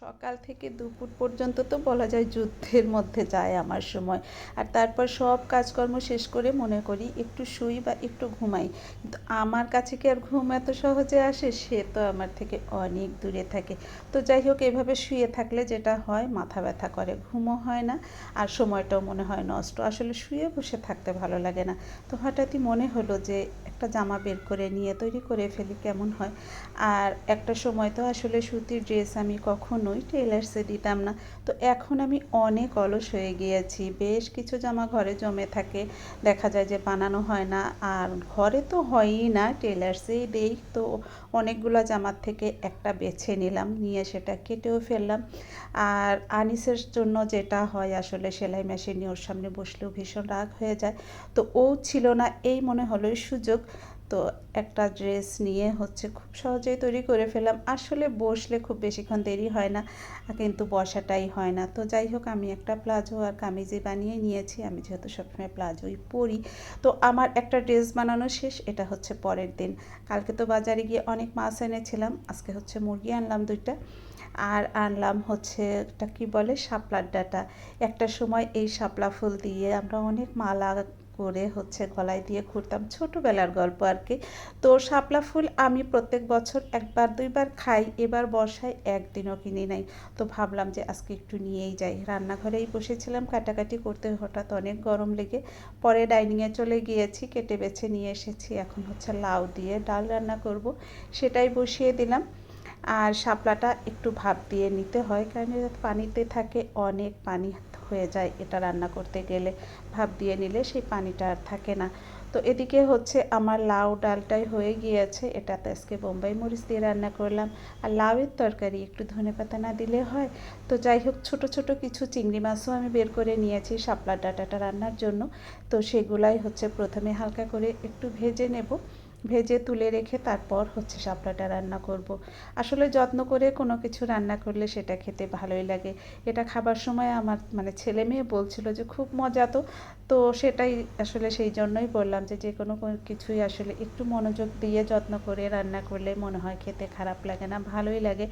সকাল থেকে দুপুর পর্যন্ত তো বলা যায় যুদ্ধের মধ্যে যায় আমার সময়। আর তারপর সব কাজকর্ম শেষ করে মনে করি একটু শুই বা একটু ঘুমাই। কিন্তু আমার কাছে কি আর ঘুম এত সহজে আসে? সে তো আমার থেকে অনেক দূরে থাকে। তো যাই হোক, এভাবে শুয়ে থাকলে যেটা হয়, মাথা ব্যথা করে, ঘুমও হয় না আর সময়টাও মনে হয় নষ্ট। আসলে শুয়ে বসে থাকতে ভালো লাগে না। তো হঠাৎই মনে হলো যে একটা জামা বের করে নিয়ে তৈরি করে ফেলি কেমন হয়। আর একটা সময় তো আসলে সুতির ড্রেস আমি কখনোই টেলার্সে দিতাম না। তো এখন আমি অনেক অলস হয়ে গিয়েছি। বেশ কিছু জামা ঘরে জমে থাকে। দেখা যায় যে বানানো হয় না। আর ঘরে তো হয়ই না। টেলার্সেই দেই। তো অনেকগুলো জামার থেকে একটা বেছে নিলাম। নিয়ে সেটা কেটেও ফেললাম। আর আনিসের জন্য যেটা হয় আসলে সেলাই মেশিন ওর সামনে বসলেও ভীষণ রাগ হয়ে যায়। তো ও ছিল না। এই মনে হলো সুযোগ। তো একটা ড্রেস নিয়ে হচ্ছে খুব সহজেই তৈরি করে ফেলাম আসলে বসলে খুব বেশিক্ষণ দেরি হয় না, কিন্তু বসাটাই হয় না। তো যাই হোক, আমি একটা প্লাজো আর কামিজি বানিয়ে নিয়েছি। আমি যেহেতু সবসময় প্লাজোই পরি, তো আমার একটা ড্রেস বানানো শেষ, এটা হচ্ছে পরের দিন। কালকে তো বাজারে গিয়ে অনেক মাছ এনেছিলাম, আজকে হচ্ছে মুরগি আনলাম দুইটা। আর আনলাম হচ্ছে একটা কী বলে, শাপলার ডাটা। একটা সময় এই শাপলা ফুল দিয়ে আমরা অনেক মালা করে হচ্ছে গলায় দিয়ে ঘুরতাম। ছোটোবেলার গল্প আর কি। তো শাপলা ফুল আমি প্রত্যেক বছর একবার, দুইবার খাই, এবার বর্ষায় একদিনও কিনি নাই। তো ভাবলাম যে আজকে একটু নিয়েই যাই। রান্নাঘরেই বসেছিলাম, কাটাকাটি করতে হঠাৎ অনেক গরম লেগে পরে ডাইনিংয়ে চলে গিয়েছি, কেটে বেছে নিয়ে এসেছি। এখন হচ্ছে লাউ দিয়ে ডাল রান্না করব, সেটাই বসিয়ে দিলাম। আর শাপলাটা একটু ভাপ দিয়ে নিতে হয়, কারণ পানিতে থাকে অনেক পানি। হয়ে যায় এটা রান্না করতে গেলে। ভাপ দিয়ে নিলে সেই পানিটা আর থাকে না। তো এদিকে হচ্ছে আমার লাউ ডালটাই হয়ে গিয়েছে। এটাতে আজকে বোম্বাই মরিচ দিয়ে রান্না করলাম। আর লাউয়ের তরকারি একটু ধনে পাতা না দিলে হয়। তো যাই হোক, ছোট ছোট কিছু চিংড়ি মাছও আমি বের করে নিয়েছি শাপলা ডাটাটা রান্নার জন্য। তো সেগুলাই হচ্ছে প্রথমে হালকা করে একটু ভেজে নেব। ভেজে তুলে রেখে তারপর হচ্ছে শাপলাটা রান্না করব। আসলে যত্ন করে কোনো কিছু রান্না করলে সেটা খেতে ভালোই লাগে। এটা খাবার সময় আমার মানে ছেলে মেয়ে বলছিল যে খুব মজা তো তো সেটাই আসলে সেই জন্যই বললাম যে যে কোনো কিছুই আসলে একটু মনোযোগ দিয়ে যত্ন করে রান্না করলে মনে হয় খেতে খারাপ লাগে না, ভালোই লাগে।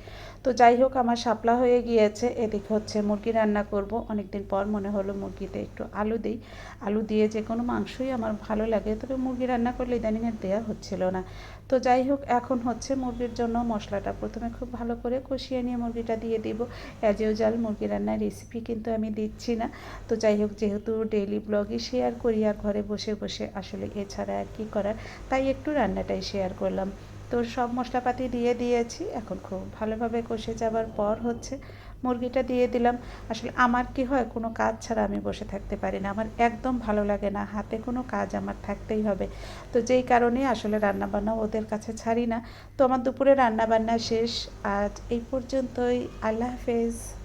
তো যাই হোক আমার শাপলা হয়ে গিয়েছে, এদিকে হচ্ছে মুরগি রান্না করব। অনেক দিন পর মনে হলো মুরগিতে একটু আলু দিই। আলু দিয়ে যে কোনো মাংসই আমার ভালো লাগে, তবে মুরগি রান্না করলে ইদানিং আর দেওয়া হচ্ছিল না। তো যাই হোক, এখন হচ্ছে মুরগির জন্য মশলাটা প্রথমে খুব ভালো করে কষিয়ে নিয়ে মুরগিটা দিয়ে দিব। অ্যাজ ইউজাল মুরগি রান্নার রেসিপি কিন্তু আমি দিচ্ছি না। তো যাই হোক, যেহেতু ডেইলি ব্লগই শেয়ার করি আর ঘরে বসে বসে আসলে এছাড়া আর কি করার, তাই একটু রান্নাটাই শেয়ার করলাম। তো সব মশলাপাতি দিয়ে দিয়েছি। এখন খুব ভালোভাবে কষে যাবার পর হচ্ছে মুরগিটা দিয়ে দিলাম। আসলে আমার কি হয়, কোনো কাজ ছাড়া আমি বসে থাকতে পারি না। আমার একদম ভালো লাগে না। হাতে কোনো কাজ আমার থাকতেই হবে। তো যেই কারণে আসলে রান্নাবান্না ওদের কাছে ছাড়ি না। তো আমার দুপুরে রান্নাবান্না শেষ। আজ এই পর্যন্তই। আল্লাহ হাফেজ।